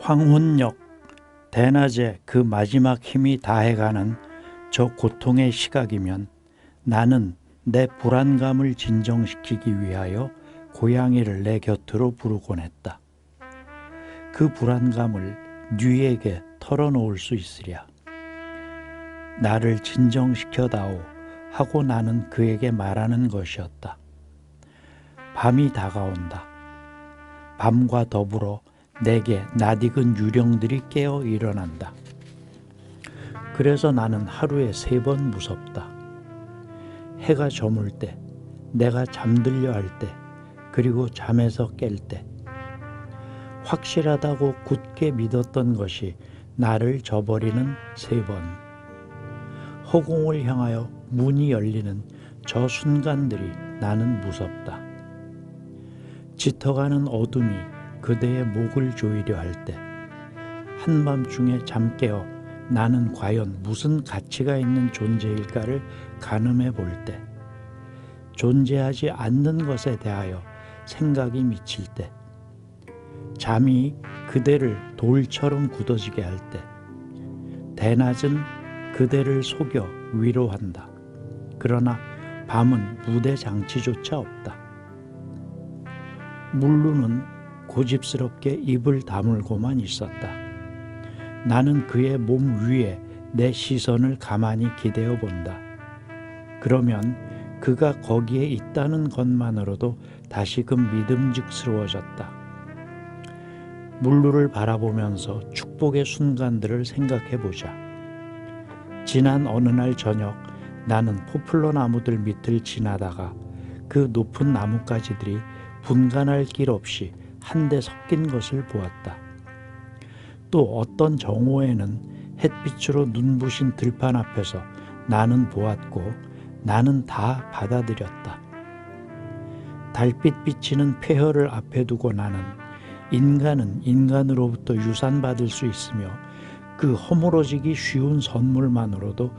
황혼역 대낮에 그 마지막 힘이 다해가는 저 고통의 시각이면 나는 내 불안감을 진정시키기 위하여 고양이를 내 곁으로 부르곤 했다. 그 불안감을 뉘에게 털어놓을 수 있으랴. 나를 진정시켜다오 하고 나는 그에게 말하는 것이었다. 밤이 다가온다. 밤과 더불어 내게 낯익은 유령들이 깨어 일어난다. 그래서 나는 하루에 세 번 무섭다. 해가 저물 때, 내가 잠들려 할 때, 그리고 잠에서 깰 때. 확실하다고 굳게 믿었던 것이 나를 저버리는 세 번. 허공을 향하여 문이 열리는 저 순간들이 나는 무섭다. 짙어가는 어둠이 그대의 목을 조이려 할 때, 한밤중에 잠 깨어 나는 과연 무슨 가치가 있는 존재일까를 가늠해 볼 때, 존재하지 않는 것에 대하여 생각이 미칠 때, 잠이 그대를 돌처럼 굳어지게 할 때, 대낮은 그대를 속여 위로한다. 그러나 밤은 무대 장치조차 없다. 물루는 고집스럽게 입을 다물고만 있었다. 나는 그의 몸 위에 내 시선을 가만히 기대어 본다. 그러면 그가 거기에 있다는 것만으로도 다시금 믿음직스러워졌다. 물루를 바라보면서 축복의 순간들을 생각해 보자. 지난 어느 날 저녁 나는 포플러 나무들 밑을 지나다가 그 높은 나뭇가지들이 분간할 길 없이 한데 섞인 것을 보았다. 또 어떤 정오에는 햇빛으로 눈부신 들판 앞에서 나는 보았고 나는 다 받아들였다. 달빛 비치는 폐허를 앞에 두고 나는 인간은 인간으로부터 유산받을 수 있으며 그 허물어지기 쉬운 선물만으로도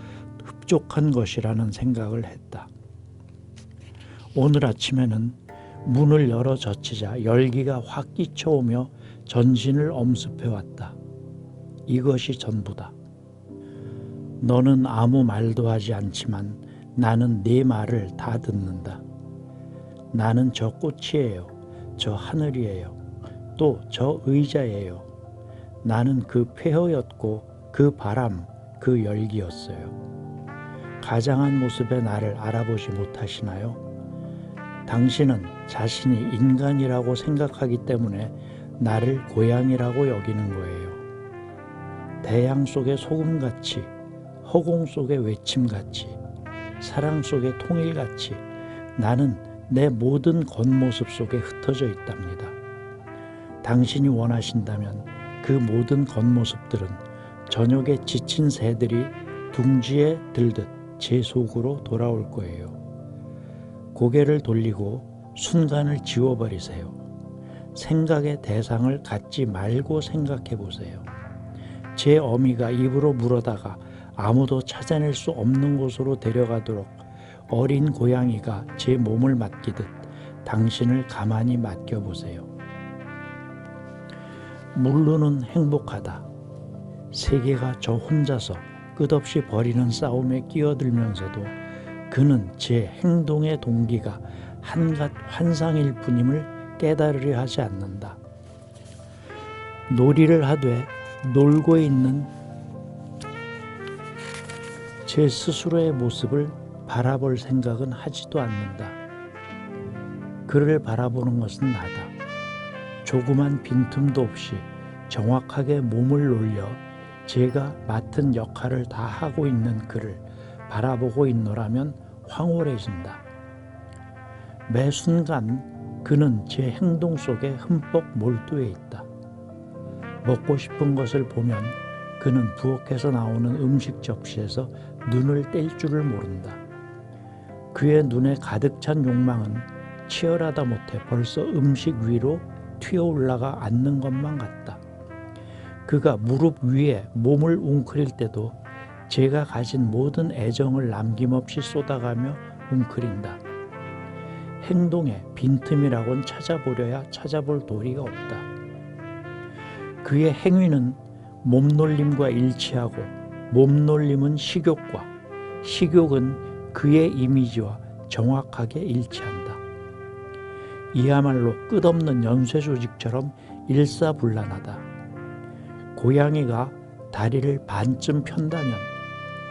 흡족한 것이라는 생각을 했다. 오늘 아침에는 문을 열어 젖히자 열기가 확 끼쳐오며 전신을 엄습해 왔다. 이것이 전부다. 너는 아무 말도 하지 않지만 나는 네 말을 다 듣는다. 나는 저 꽃이에요. 저 하늘이에요. 또 저 의자예요. 나는 그 폐허였고 그 바람, 그 열기였어요. 가장한 모습의 나를 알아보지 못하시나요? 당신은 자신이 인간이라고 생각하기 때문에 나를 고양이라고 여기는 거예요. 대양 속의 소금같이, 허공 속의 외침같이, 사랑 속의 통일같이 나는 내 모든 겉모습 속에 흩어져 있답니다. 당신이 원하신다면 그 모든 겉모습들은 저녁에 지친 새들이 둥지에 들듯 제 속으로 돌아올 거예요. 고개를 돌리고 순간을 지워버리세요. 생각의 대상을 갖지 말고 생각해 보세요. 제 어미가 입으로 물어다가 아무도 찾아낼 수 없는 곳으로 데려가도록 어린 고양이가 제 몸을 맡기듯 당신을 가만히 맡겨보세요. 물루는 행복하다. 세계가 저 혼자서 끝없이 벌이는 싸움에 끼어들면서도 그는 제 행동의 동기가 한갓 환상일 뿐임을 깨달으려 하지 않는다. 놀이를 하되 놀고 있는 제 스스로의 모습을 바라볼 생각은 하지도 않는다. 그를 바라보는 것은 나다. 조그만 빈틈도 없이 정확하게 몸을 놀려 제가 맡은 역할을 다 하고 있는 그를 바라보고 있노라면 황홀해진다. 매 순간 그는 제 행동 속에 흠뻑 몰두해 있다. 먹고 싶은 것을 보면 그는 부엌에서 나오는 음식 접시에서 눈을 뗄 줄을 모른다. 그의 눈에 가득 찬 욕망은 치열하다 못해 벌써 음식 위로 튀어 올라가 앉는 것만 같다. 그가 무릎 위에 몸을 웅크릴 때도 제가 가진 모든 애정을 남김없이 쏟아가며 웅크린다. 행동에 빈틈이라곤 찾아보려야 찾아볼 도리가 없다. 그의 행위는 몸놀림과 일치하고 몸놀림은 식욕과 식욕은 그의 이미지와 정확하게 일치한다. 이야말로 끝없는 연쇄 조직처럼 일사불란하다. 고양이가 다리를 반쯤 편다면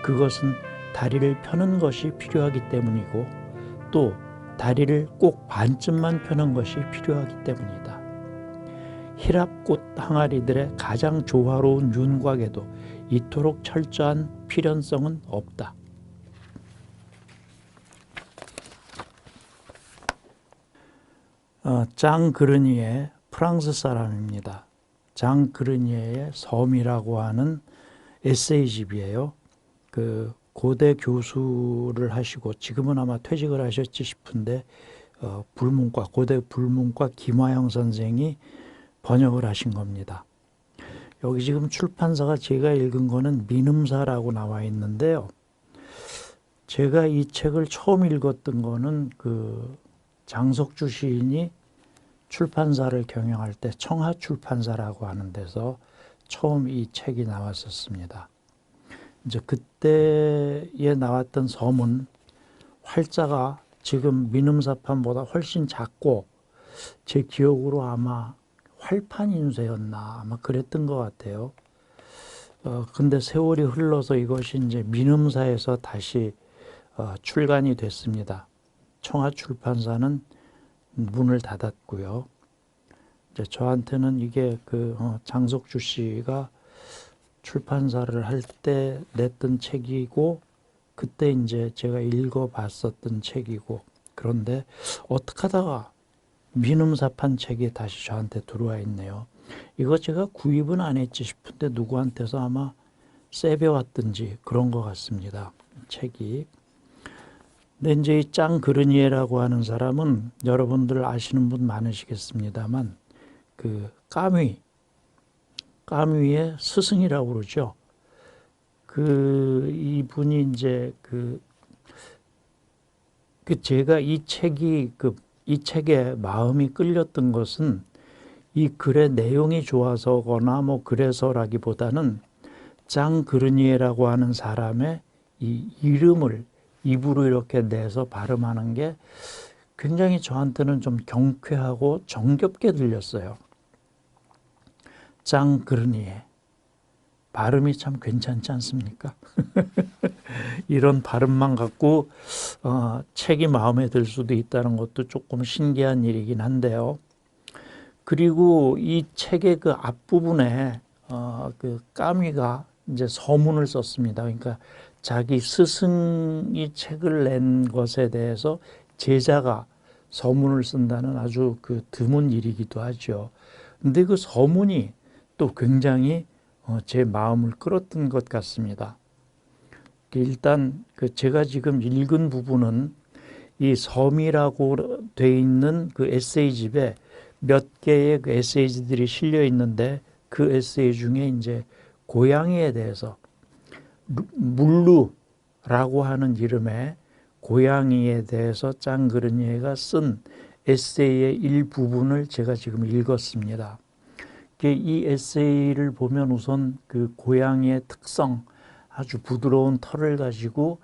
그것은 다리를 펴는 것이 필요하기 때문이고 또 다리를 꼭 반쯤만 펴는 것이 필요하기 때문이다. 히랍꽃 항아리들의 가장 조화로운 윤곽에도 이토록 철저한 필연성은 없다. 어, 장 그르니의 프랑스 사람입니다. 장 그르니에의 섬이라고 하는 에세이집이에요. 그 고대 교수를 하시고 지금은 아마 퇴직을 하셨지 싶은데 어, 불문과 고대 불문과 김화영 선생이 번역을 하신 겁니다. 여기 지금 출판사가 제가 읽은 거는 민음사라고 나와 있는데요. 제가 이 책을 처음 읽었던 거는 그 장석주 시인이 출판사를 경영할 때 청하 출판사라고 하는 데서 처음 이 책이 나왔었습니다. 이제 그때에 나왔던 섬은 활자가 지금 민음사판보다 훨씬 작고 제 기억으로 아마 활판 인쇄였나 아마 그랬던 것 같아요. 어, 근데 세월이 흘러서 이것이 이제 민음사에서 다시 어, 출간이 됐습니다. 청하 출판사는 문을 닫았고요. 이제 저한테는 이게 그 어, 장석주 씨가 출판사를 할 때 냈던 책이고 그때 이제 제가 읽어봤었던 책이고 그런데 어떻게 하다가 민음사판 책이 다시 저한테 들어와 있네요. 이거 제가 구입은 안 했지 싶은데 누구한테서 아마 세배왔든지 그런 것 같습니다. 책이. 근데 이제 이 짱 그르니에라고 하는 사람은 여러분들 아시는 분 많으시겠습니다만 그 까미 까미의 스승이라고 그러죠. 그 이분이 이제 그, 그 제가 이 책이 그 이 책에 마음이 끌렸던 것은 이 글의 내용이 좋아서거나 뭐 그래서라기보다는 장 그르니에라고 하는 사람의 이 이름을 입으로 이렇게 내서 발음하는 게 굉장히 저한테는 좀 경쾌하고 정겹게 들렸어요. 장 그르니에 발음이 참 괜찮지 않습니까? 이런 발음만 갖고 어, 책이 마음에 들 수도 있다는 것도 조금 신기한 일이긴 한데요. 그리고 이 책의 그 앞부분에 어, 그 까미가 이제 서문을 썼습니다. 그러니까 자기 스승이 책을 낸 것에 대해서 제자가 서문을 쓴다는 아주 그 드문 일이기도 하죠. 근데 그 서문이 또 굉장히 어, 제 마음을 끌었던 것 같습니다. 일단 그 제가 지금 읽은 부분은 이 섬이라고 돼 있는 그 에세이집에 몇 개의 그 에세이들이 실려 있는데 그 에세이 중에 이제 고양이에 대해서 물루라고 하는 이름의 고양이에 대해서 짱그르니에가 쓴 에세이의 일부분을 제가 지금 읽었습니다. 이 에세이를 보면 우선 그 고양이의 특성, 아주 부드러운 털을 가지고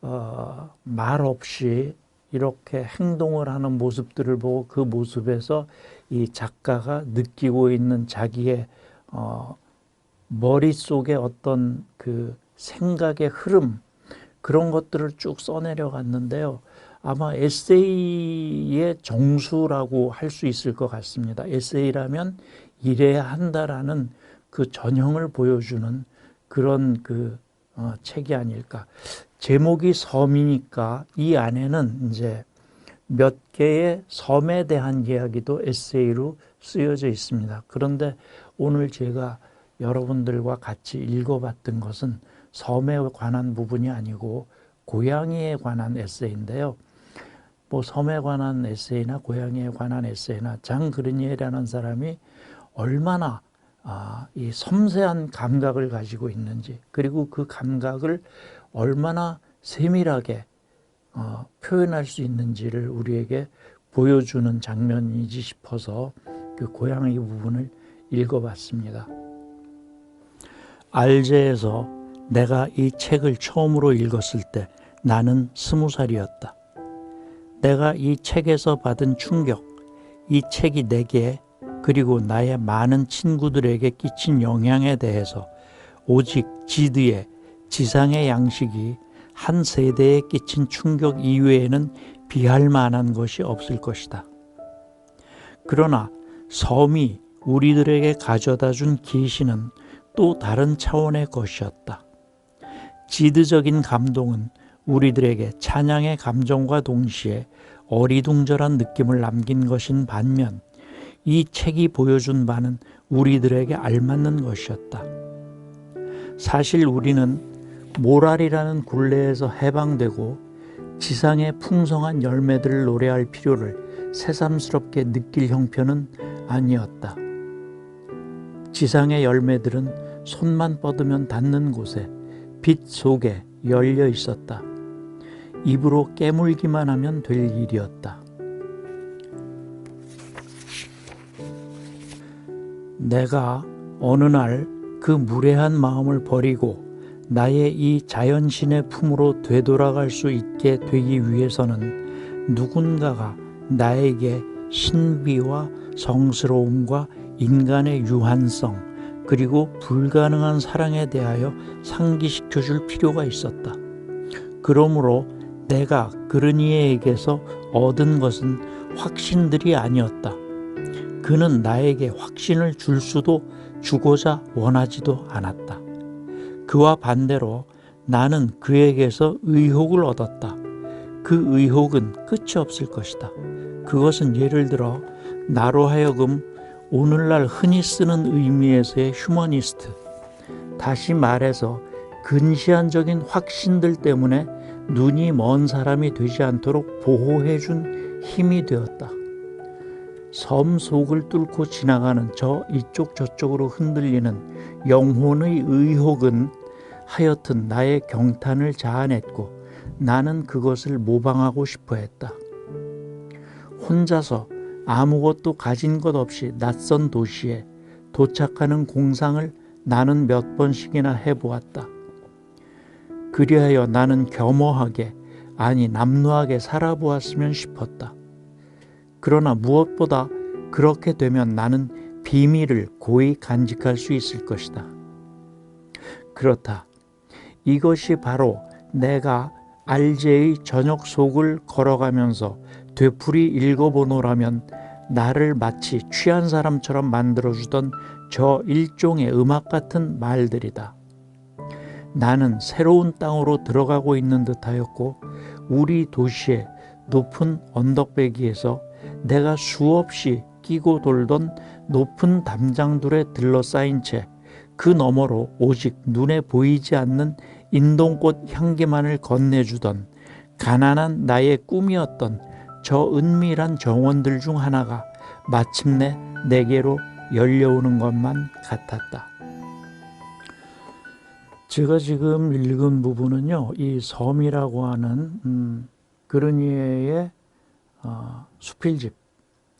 어, 말 없이 이렇게 행동을 하는 모습들을 보고 그 모습에서 이 작가가 느끼고 있는 자기의 어, 머릿속에 어떤 그 생각의 흐름 그런 것들을 쭉 써내려 갔는데요. 아마 에세이의 정수라고 할 수 있을 것 같습니다. 에세이라면 이래야 한다라는 그 전형을 보여주는 그런 그 어, 책이 아닐까. 제목이 섬이니까 이 안에는 이제 몇 개의 섬에 대한 이야기도 에세이로 쓰여져 있습니다. 그런데 오늘 제가 여러분들과 같이 읽어봤던 것은 섬에 관한 부분이 아니고 고양이에 관한 에세이인데요. 뭐 섬에 관한 에세이나 고양이에 관한 에세이나 장 그르니에라는 사람이 얼마나 아, 이 섬세한 감각을 가지고 있는지 그리고 그 감각을 얼마나 세밀하게 어, 표현할 수 있는지를 우리에게 보여주는 장면이지 싶어서 그 고양이 부분을 읽어봤습니다. 알제에서 내가 이 책을 처음으로 읽었을 때 나는 스무 살이었다. 내가 이 책에서 받은 충격, 이 책이 내게 그리고 나의 많은 친구들에게 끼친 영향에 대해서 오직 지드의 지상의 양식이 한 세대에 끼친 충격 이외에는 비할 만한 것이 없을 것이다. 그러나 섬이 우리들에게 가져다 준 계시는 또 다른 차원의 것이었다. 지드적인 감동은 우리들에게 찬양의 감정과 동시에 어리둥절한 느낌을 남긴 것인 반면 이 책이 보여준 바는 우리들에게 알맞는 것이었다. 사실 우리는 모랄이라는 굴레에서 해방되고 지상의 풍성한 열매들을 노래할 필요를 새삼스럽게 느낄 형편은 아니었다. 지상의 열매들은 손만 뻗으면 닿는 곳에 빛 속에 열려 있었다. 입으로 깨물기만 하면 될 일이었다. 내가 어느 날 그 무례한 마음을 버리고 나의 이 자연신의 품으로 되돌아갈 수 있게 되기 위해서는 누군가가 나에게 신비와 성스러움과 인간의 유한성 그리고 불가능한 사랑에 대하여 상기시켜 줄 필요가 있었다. 그러므로 내가 그르니에에게서 얻은 것은 확신들이 아니었다. 그는 나에게 확신을 줄 수도 주고자 원하지도 않았다. 그와 반대로 나는 그에게서 의혹을 얻었다. 그 의혹은 끝이 없을 것이다. 그것은 예를 들어 나로 하여금 오늘날 흔히 쓰는 의미에서의 휴머니스트, 다시 말해서 근시안적인 확신들 때문에 눈이 먼 사람이 되지 않도록 보호해준 힘이 되었다. 섬 속을 뚫고 지나가는 저 이쪽 저쪽으로 흔들리는 영혼의 의혹은 하여튼 나의 경탄을 자아냈고 나는 그것을 모방하고 싶어 했다. 혼자서 아무것도 가진 것 없이 낯선 도시에 도착하는 공상을 나는 몇 번씩이나 해보았다. 그리하여 나는 겸허하게, 아니 남루하게 살아보았으면 싶었다. 그러나 무엇보다 그렇게 되면 나는 비밀을 고이 간직할 수 있을 것이다. 그렇다. 이것이 바로 내가 알제의 저녁 속을 걸어가면서 되풀이 읽어보노라면 나를 마치 취한 사람처럼 만들어주던 저 일종의 음악 같은 말들이다. 나는 새로운 땅으로 들어가고 있는 듯하였고 우리 도시의 높은 언덕배기에서 내가 수없이 끼고 돌던 높은 담장둘에 들러싸인 채 그 너머로 오직 눈에 보이지 않는 인동꽃 향기만을 건네주던 가난한 나의 꿈이었던 저 은밀한 정원들 중 하나가 마침내 내게로 열려오는 것만 같았다. 제가 지금 읽은 부분은요, 이 섬이라고 하는 음, 그르니에의 어, 수필집,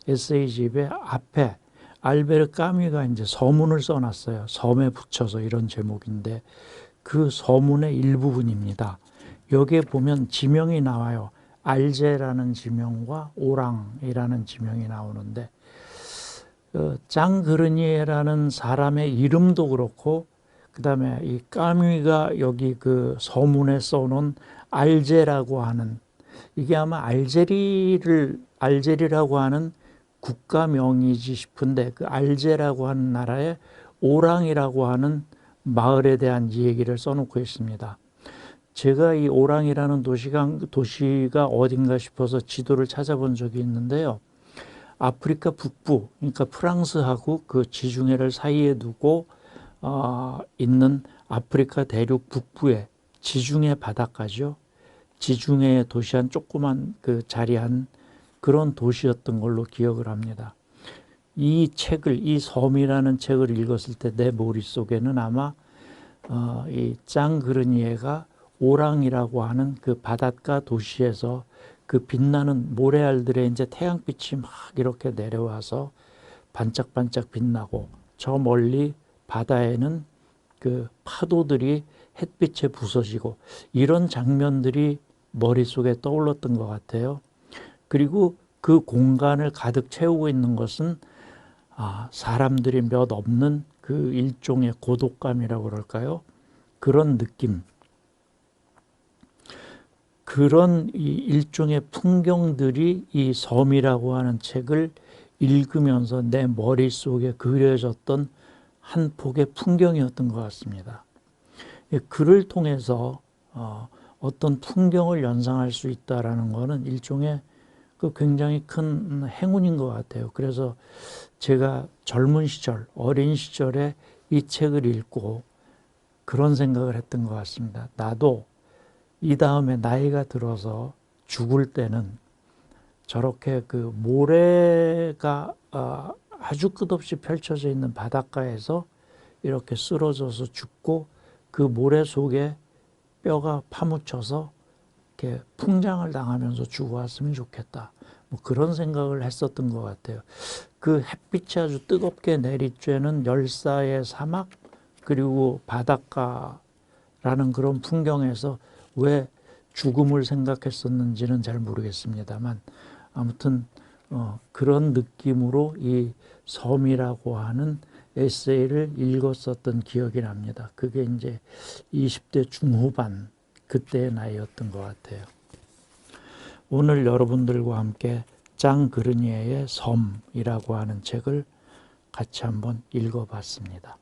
에세이집의 앞에 알베르 까미가 이제 서문을 써놨어요. 섬에 붙여서 이런 제목인데 그 서문의 일부분입니다. 여기에 보면 지명이 나와요. 알제라는 지명과 오랑이라는 지명이 나오는데 어, 짱그르니에라는 사람의 이름도 그렇고 그 다음에 이 까뮤가 여기 그 서문에 써놓은 알제라고 하는 이게 아마 알제리를 알제리라고 하는 국가명이지 싶은데 그 알제라고 하는 나라의 오랑이라고 하는 마을에 대한 얘기를 써놓고 있습니다. 제가 이 오랑이라는 도시가, 도시가 어딘가 싶어서 지도를 찾아본 적이 있는데요. 아프리카 북부, 그러니까 프랑스하고 그 지중해를 사이에 두고 어, 있는 아프리카 대륙 북부의 지중해 바닷가죠. 지중해에 도시 한 조그만 그 자리한 그런 도시였던 걸로 기억을 합니다. 이 책을 이 섬이라는 책을 읽었을 때 내 머릿속에는 아마 어, 이 짱그르니에가 오랑이라고 하는 그 바닷가 도시에서 그 빛나는 모래알들의 이제 태양빛이 막 이렇게 내려와서 반짝반짝 빛나고 저 멀리 바다에는 그 파도들이 햇빛에 부서지고 이런 장면들이 머릿속에 떠올랐던 것 같아요. 그리고 그 공간을 가득 채우고 있는 것은 아, 사람들이 몇 없는 그 일종의 고독감이라고 그럴까요? 그런 느낌. 그런 이 일종의 풍경들이 이 섬이라고 하는 책을 읽으면서 내 머릿속에 그려졌던 한 폭의 풍경이었던 것 같습니다. 이 글을 통해서 어, 어떤 풍경을 연상할 수 있다라는 것은 일종의 그 굉장히 큰 행운인 것 같아요. 그래서 제가 젊은 시절, 어린 시절에 이 책을 읽고 그런 생각을 했던 것 같습니다. 나도 이 다음에 나이가 들어서 죽을 때는 저렇게 그 모래가 아, 아주 끝없이 펼쳐져 있는 바닷가에서 이렇게 쓰러져서 죽고 그 모래 속에 뼈가 파묻혀서 이렇게 풍장을 당하면서 죽어왔으면 좋겠다. 뭐 그런 생각을 했었던 것 같아요. 그 햇빛이 아주 뜨겁게 내리쬐는 열사의 사막 그리고 바닷가라는 그런 풍경에서 왜 죽음을 생각했었는지는 잘 모르겠습니다만 아무튼 어, 그런 느낌으로 이 섬이라고 하는 에세이를 읽었었던 기억이 납니다. 그게 이제 20대 중후반 그때의 나이였던 것 같아요. 오늘 여러분들과 함께 장 그르니에의 섬이라고 하는 책을 같이 한번 읽어봤습니다.